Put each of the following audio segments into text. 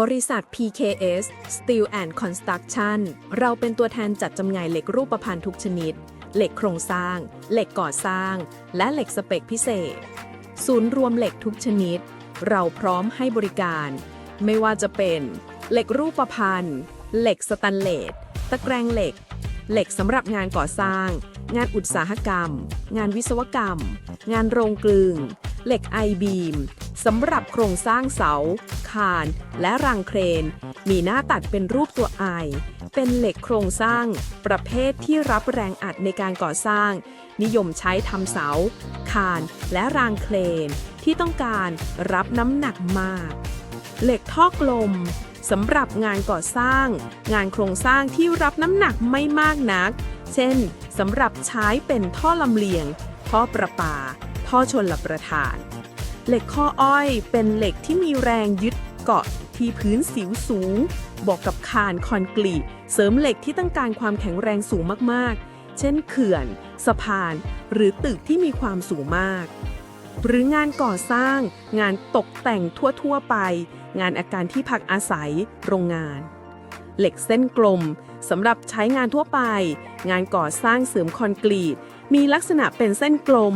บริษัท PKS Steel and Construction เราเป็นตัวแทนจัดจำหน่ายเหล็กรูปพรรณทุกชนิด เหล็กโครงสร้าง เหล็กก่อสร้าง และเหล็กสเปคพิเศษ ศูนย์รวมเหล็กทุกชนิด เราพร้อมให้บริการ ไม่ว่าจะเป็น เหล็กรูปพรรณ เหล็กสแตนเลส ตะแกรงเหล็ก เหล็กสำหรับงานก่อสร้าง งานอุตสาหกรรม งานวิศวกรรม งานโรงกลึง เหล็กไอบีม สำหรับโครงสร้างเสา คาน และรางเครน มีหน้าตัดเป็นรูปตัวไอ เป็นเหล็กโครงสร้าง ประเภทที่รับแรงอัดในการก่อสร้าง นิยมใช้ทำเสา คาน และรางเครน ที่ต้องการรับน้ำหนักมาก เหล็กท่อกลมสำหรับงานก่อสร้าง งานโครงสร้างที่รับน้ำหนักไม่มากนัก เช่นสำหรับใช้เป็นท่อลำเลียง ท่อประปา ท่อชนลประทาน เหล็กข้ออ้อยเป็นเหล็กที่มีแรงยึดเกาะที่พื้นสิวสูง บอกกับคานคอนกรีตเสริมเหล็กที่ต้องการความแข็งแรงสูงมากๆ เช่นเขื่อน สะพาน หรือตึกที่มีความสูงมาก หรืองานก่อสร้าง งานตกแต่งทั่วๆไป งานอาการที่พักอาศัย โรงงาน เหล็กเส้นกลมสำหรับใช้งานทั่วไป งานก่อสร้างเสริมคอนกรีต มีลักษณะเป็นเส้นกลม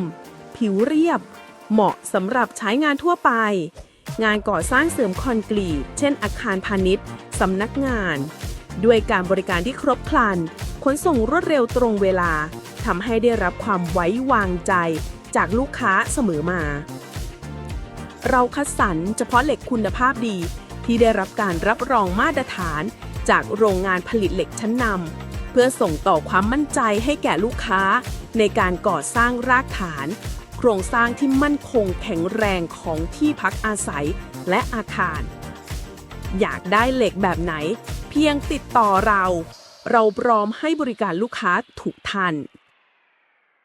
ผิวเรียบ เหมาะสำหรับใช้งานทั่วไป งานก่อสร้างเสริมคอนกรีต เช่นอาคารพาณิชย์สำนักงาน ด้วยการบริการที่ครบครัน ขนส่งรวดเร็วตรงเวลาทำให้ได้รับความไว้วางใจจากลูกค้าเสมอมา เราคัดสรรเฉพาะเหล็กคุณภาพดี ที่ได้รับการรับรองมาตรฐาน จากโรงงานผลิตเหล็กชั้นนำเพื่อส่งต่อความมั่นใจให้แก่ลูกค้า ในการก่อสร้างรากฐาน ครงสร้างที่มั่นคงแข็งแรงของที่พักอาศัยและอาคาร อยากได้เหล็กแบบไหน เพียงติดต่อเรา เราพร้อมให้บริการลูกค้าถูกทัน